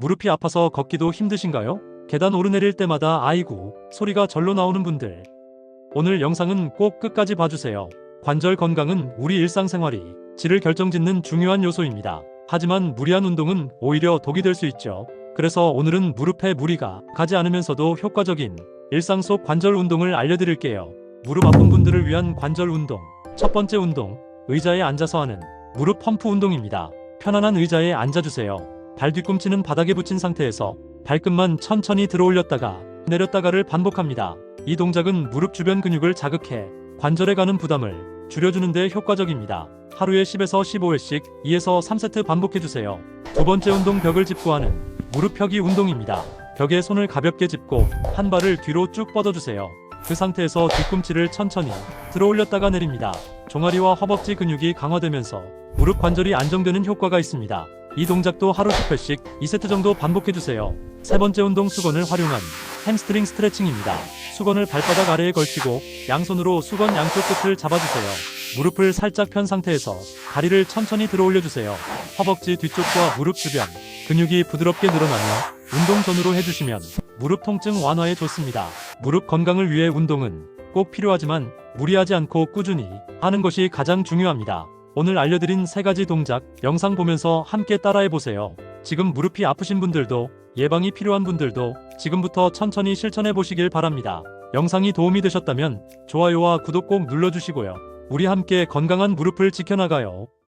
무릎이 아파서 걷기도 힘드신가요? 계단 오르내릴 때마다 아이고 소리가 절로 나오는 분들. 오늘 영상은 꼭 끝까지 봐주세요. 관절 건강은 우리 일상생활이 질을 결정짓는 중요한 요소입니다. 하지만 무리한 운동은 오히려 독이 될 수 있죠. 그래서 오늘은 무릎에 무리가 가지 않으면서도 효과적인 일상 속 관절 운동을 알려드릴게요. 무릎 아픈 분들을 위한 관절 운동. 첫 번째 운동, 의자에 앉아서 하는 무릎 펌프 운동입니다. 편안한 의자에 앉아주세요. 발 뒤꿈치는 바닥에 붙인 상태에서 발끝만 천천히 들어 올렸다가 내렸다가를 반복합니다. 이 동작은 무릎 주변 근육을 자극해 관절에 가는 부담을 줄여주는 데 효과적입니다. 하루에 10에서 15회씩 2에서 3세트 반복해주세요. 두 번째 운동 벽을 짚고 하는 무릎 펴기 운동입니다. 벽에 손을 가볍게 짚고 한 발을 뒤로 쭉 뻗어주세요. 그 상태에서 뒤꿈치를 천천히 들어 올렸다가 내립니다. 종아리와 허벅지 근육이 강화되면서 무릎 관절이 안정되는 효과가 있습니다. 이 동작도 하루 10회씩 2세트 정도 반복해주세요. 세 번째 운동 수건을 활용한 햄스트링 스트레칭입니다. 수건을 발바닥 아래에 걸치고 양손으로 수건 양쪽 끝을 잡아주세요. 무릎을 살짝 편 상태에서 다리를 천천히 들어 올려주세요. 허벅지 뒤쪽과 무릎 주변 근육이 부드럽게 늘어나며 운동 전후로 해주시면 무릎 통증 완화에 좋습니다. 무릎 건강을 위해 운동은 꼭 필요하지만 무리하지 않고 꾸준히 하는 것이 가장 중요합니다. 오늘 알려드린 세 가지 동작 영상 보면서 함께 따라해 보세요. 지금 무릎이 아프신 분들도 예방이 필요한 분들도 지금부터 천천히 실천해 보시길 바랍니다. 영상이 도움이 되셨다면 좋아요와 구독 꼭 눌러주시고요. 우리 함께 건강한 무릎을 지켜나가요.